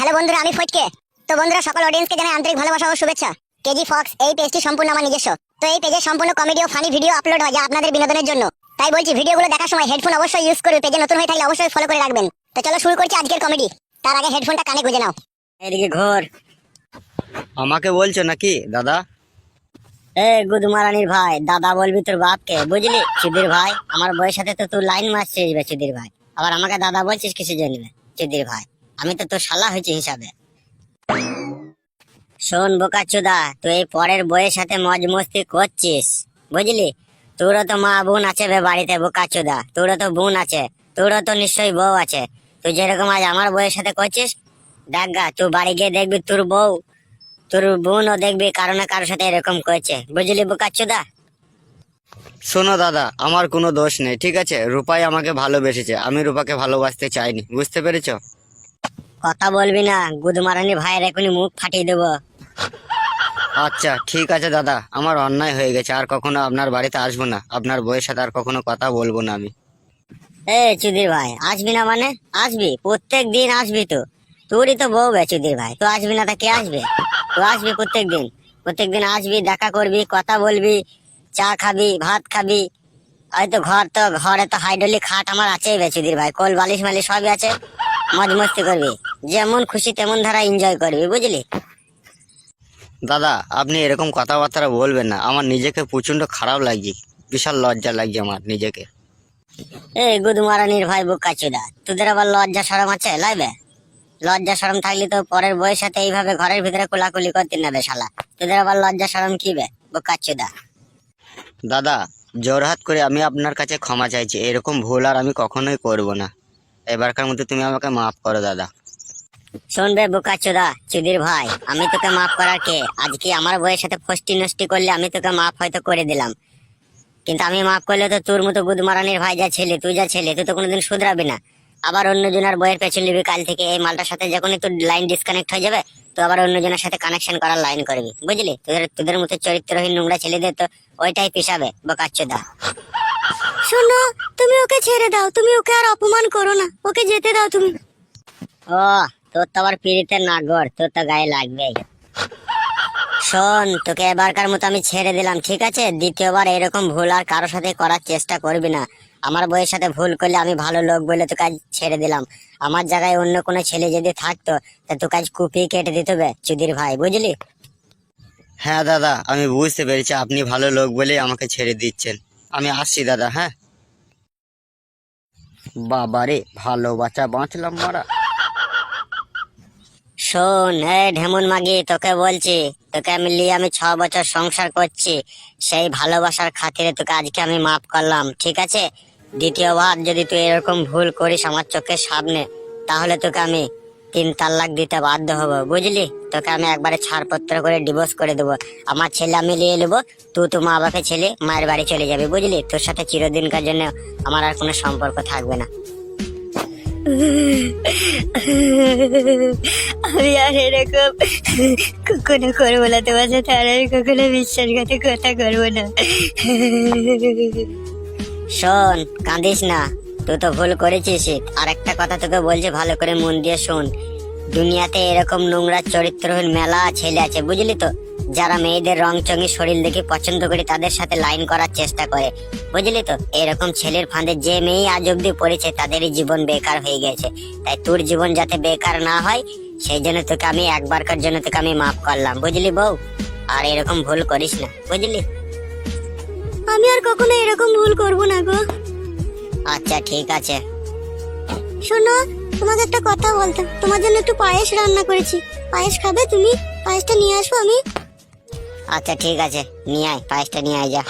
Hello বন্ধুরা আমি ফটকে। তো বন্ধুরা সকল অডিয়েন্সকে জানাই আন্তরিক ভালোবাসা ও শুভেচ্ছা। কেজি ফক্স এই পেজটি সম্পূর্ণ আমার নিজস্ব। তো এই পেজে সম্পূর্ণ কমেডি ও ফানি ভিডিও আপলোড হয় যা আপনাদের বিনোদনের জন্য। তাই বলছি ভিডিওগুলো দেখার সময় হেডফোন অবশ্যই ইউজ করবে পেজে নতুন হয়ে থাকলে অবশ্যই ফলো করে রাখবেন। তো চলো শুরু করছি আজকের কমেডি তার আগে হেডফোনটা কানে গুঁজে নাও। এদিকে ঘোর। আমাকে বলছো নাকি দাদা? এ গুদমারানির ভাই। দাদা বলবি তোর বাপকে। বুঝলি? চুদির ভাই আমার বইয়ের সাথে তো তুই লাইন মারছিস বে চুদির ভাই। আবার আমাকে দাদা বলছিস কিছু জন্য বে? চুদির ভাই? আমি তো তোর শালা হয়েছি হিসাবে। শোন বোকা চুদা তুই এই পরের বইয়ের সাথে মজ মস্তি করছিস, বুঝলি? তোরও তো মা বোন আছে বে বাড়িতে বোকা চুদা তোরও তো বোন আছে, তোরও তো নিশ্চয়ই বউ আছে। তুই যেরকম আজ আমার বইয়ের সাথে করছিস, দেখ গা, তুই বাড়ি গিয়ে দেখবি তোর বউ, তোর বোনও দেখবি কারও না কারোর সাথে এরকম করছে, বুঝলি বোকাচ্চুদা শোনো দাদা, আমার কোনো দোষ নেই, ঠিক আছে? রূপাই আমাকে ভালোবেসেছে, আমি রূপাকে ভালোবাসতে চাইনি, বুঝতে পেরেছ? কথা বলবি না গুদমারানি ভাইয়ের এখনই মুখ ফাটিয়ে দেবো। আচ্ছা ঠিক আছে দাদা আমার অন্যায় হয়ে গেছে আর কখনো আপনার বাড়িতে আসব না। আপনার বইয়ের সাথে আর কখনো কথা বলব না আমি। এ চুদির ভাই আসবি না মানে? আসবি প্রত্যেক দিন আসবি তো। তোরই তো বউ বে চুদির ভাই তো আসবি না তা কে আসবে? তো আসবি প্রত্যেক দিন। প্রত্যেক দিন আসবি দেখা করবি কথা বলবি চা খাবি ভাত খাবি। হয়তো ঘর তো ঘরে তো হাইড্রোলি খাট আমার আছেই বে চুদির ভাই কোল বালিশ মালিশ সবই আছে। মজ মস্তি করবি। যেমন খুশি তেমন ধারা এনজয় করবি বুঝলি? দাদা আপনি এরকম কথাবার্তা বলবেন না। আমার নিজেকে প্রচণ্ড খারাপ লাগছে। বিশাল লজ্জা লাগছে আমার নিজেকে। এই গুদমারানির ভাই বোকাচুদা তোদের আবার লজ্জা সরম আছে লাইবে? লজ্জা সরম থাকলে তো পরের বইয়ের সাথে এইভাবে ঘরের ভিতরে কোলাকুলি করতে না বে শালা। তোদের আবার লজ্জা সরম কি বে বোকাচুদা দাদা জোরহাত করে আমি আপনার কাছে ক্ষমা চাইছি। এরকম ভুল আর আমি কখনোই করব না। এবারকার মধ্যে তুমি আমাকে মাফ করো দাদা। শুনবে বোকাচুদা চুদির ভাই আমি তোকে মাফ করার কে? আজকে আমার বইয়ের সাথে ফষ্টি নষ্টি করলে আমি তোকে মাফ হয়তো করে দিলাম। কিন্তু আমি মাফ করলে তো তোর মতো গুদমারানির ভাই যা ছেলে তুই যা ছেলে তুই তো কোনোদিন শুধরাবি না। আবার অন্যজনের বইয়ের পেছন নিবি কাল থেকে এই মালটার সাথে যখনই তোর লাইন ডিসকানেক্ট হয়ে যাবে তো আবার অন্যজনের সাথে কানেকশন করার লাইন করবি। বুঝলি? তোদের তোদের মতো চরিত্রহীন নোংরা ছেলেদের তো ওইটাই পিসাবে বোকাচ্চোদা শোনো তুমি ওকে ছেড়ে দাও তুমি ওকে আর অপমান করো না ওকে যেতে দাও তুমি। ও তোর তো আবার পিড়িতে নাগর, তোর তো গায়ে লাগবে শোন, তোকে এবারকার মতো আমি ছেড়ে দিলাম, ঠিক আছে? দ্বিতীয়বার এরকম ভুল আর কারোর সাথে করার চেষ্টা করবি না। আমার বইয়ের সাথে ভুল করলে আমি ভালো লোক বলে তোকে আজ ছেড়ে দিলাম। আমার জায়গায় অন্য কোনো ছেলে যদি থাকতো, তা তোকে আজ কুপি কেটে দিতে হবে চুদির ভাই, বুঝলি? হ্যাঁ দাদা, আমি বুঝতে পেরেছি, আপনি ভালো লোক বলেই আমাকে ছেড়ে দিচ্ছেন। আমি আসছি দাদা হ্যাঁ? বাবারে, ভালো বাচ্চা বাঁচলাম মারা। শোন, এই ঢেমন মাগি, তোকে বলছি, তোকে আমি নিয়ে আমি ছ বছর সংসার করছি। সেই ভালোবাসার খাতিরে তোকে আজকে আমি মাফ করলাম, ঠিক আছে? দ্বিতীয়বার যদি তুই এরকম ভুল করিস আমার চোখের সামনে, তাহলে তোকে আমি তিন তালাক দিতে বাধ্য হব, বুঝলি? তোকে আমি একবারে ছাড়পত্র করে ডিভোর্স করে দেবো। আমার ছেলে আমি নিয়ে নেব, তুই তো মা বাপের ছেলে, মায়ের বাড়ি চলে যাবে, বুঝলি? তোর সাথে চিরদিনকার জন্য আমার আর কোনো সম্পর্ক থাকবে না। আমি আর এরকম কখনো করব না তোমার সাথে আর কখনো বিশ্বাসঘাতে কথা করব না শোন, কাঁদিস না। তুই তো ভুল করেছিস আর একটা কথা তোকে বলছি, ভালো করে মন দিয়ে শোন। দুনিয়াতে এরকম নোংরা চরিত্রহীন মেলা ছেলে আছে, বুঝলি তো? যারা মেয়েদের রং চঙি শরীর দেখে পছন্দ করে তাদের সাথে লাইন করার চেষ্টা করে। বুঝলি তো? এরকম ছেলের ফাঁদে যে মেয়ে আজ অব্দি পড়েছে তাদেরই জীবন বেকার হয়ে গেছে। তাই তোর জীবন যাতে বেকার না হয় সেই জন্য তোকে আমি একবারকার জন্য তোকে আমি মাফ করলাম। বুঝলি বউ? আর এরকম ভুল করিস না। বুঝলি? আমি আর কখনো এরকম ভুল করব না গো। আচ্ছা ঠিক আছে। শোনো তোমাকে একটা কথা বলতাম। তোমার জন্য একটু পায়েস রান্না করেছি। পায়েস খাবে তুমি? পায়েসটা নিয়ে আসব আমি। আচ্ছা ঠিক আছে। নিয়ে আয় পায়েসটা নিয়ে আয় যা।